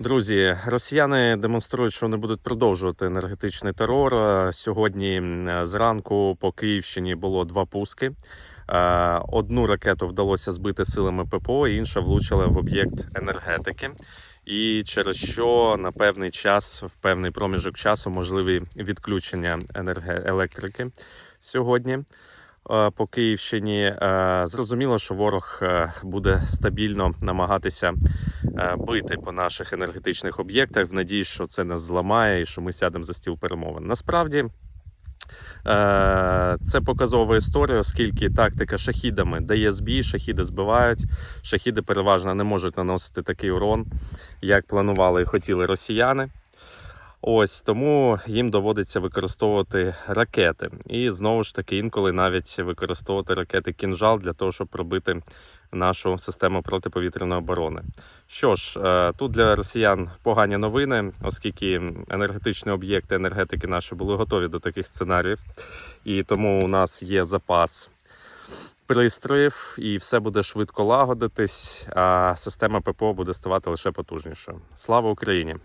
Друзі, росіяни демонструють, що вони будуть продовжувати енергетичний терор. Е, Сьогодні зранку по Київщині було два пуски. Е, Одну ракету вдалося збити силами ППО, інша влучила в об'єкт енергетики. І через що на певний час, в певний проміжок часу, можливі відключення енерге- електрики сьогодні е, по Київщині. Е, Зрозуміло, що ворог е, буде стабільно намагатися е, бити по наших енергетичних об'єктах в надії, що це нас зламає і що ми сядемо за стіл перемовин. Насправді. е, Це показова історія, оскільки тактика шахідами дає збій, шахіди збивають. Шахіди переважно не можуть наносити такий урон, як планували і хотіли росіяни. Ось тому їм доводиться використовувати ракети. І знову ж таки, інколи навіть використовувати ракети кінжал для того, щоб пробити нашу систему протиповітряної оборони. Що ж, е, тут для росіян погані новини, оскільки енергетичні об'єкти енергетики наші були готові до таких сценаріїв, і тому у нас є запас пристроїв, і все буде швидко лагодитись, а система ППО буде ставати лише потужнішою. Слава Україні!